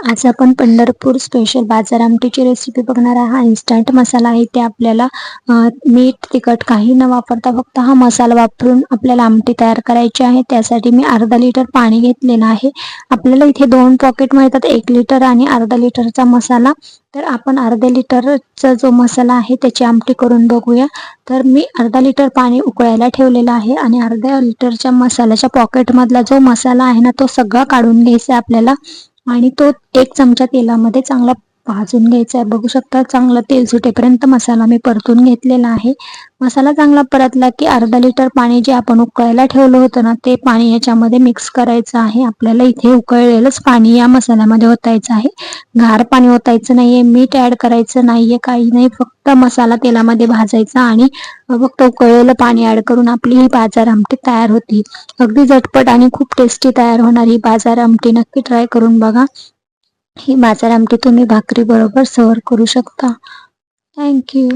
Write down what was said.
आज आपण पंढरपूर स्पेशल बाजार आमटीची रेसिपी बघणार आहे हा इन्स्टंट मसाला आहे ते आपल्याला मीठ तिखट काही न वापरता फक्त हा मसाला वापरून आपल्याला आमटी तयार करायची आहे. त्यासाठी मी अर्धा लिटर पाणी घेतलेलं आहे. आपल्याला इथे दोन पॉकेट मिळतात एक लिटर आणि अर्धा लिटरचा मसाला. तर आपण अर्ध्या लिटरचा जो मसाला आहे त्याची आमटी करून बघूया. तर मी अर्धा लिटर पाणी उकळायला ठेवलेलं आहे आणि अर्ध्या लिटरच्या मसाल्याच्या पॉकेटमधला जो मसाला आहे ना तो सगळा काढून घ्यायचा आपल्याला. आणि तो एक चमचा तेलामध्ये चांगला भाजून घ्यायचा आहे. बघू शकता चांगलं तेल सुटेपर्यंत मसाला मी परतून घेतलेला आहे. मसाला चांगला परतला की अर्धा लिटर पाणी जे आपण उकळायला ठेवलं होतं ना ते पाणी याच्यामध्ये मिक्स करायचं आहे. आपल्याला इथे उकळलेलंच पाणी या मसाल्यामध्ये ओतायचं आहे. गार पाणी ओतायचं नाहीये मीठ ऍड करायचं नाहीये काही नाही. फक्त मसाला तेलामध्ये भाजायचा आणि फक्त उकळलेलं पाणी ऍड करून आपली ही बाजार आमटी तयार होती. अगदी झटपट आणि खूप टेस्टी तयार होणारी बाजार आमटी. नक्की ट्राय करून बघा. ही बाजार आमटी तुम्ही भाकरी बरोबर सर्व करू शकता. थँक्यू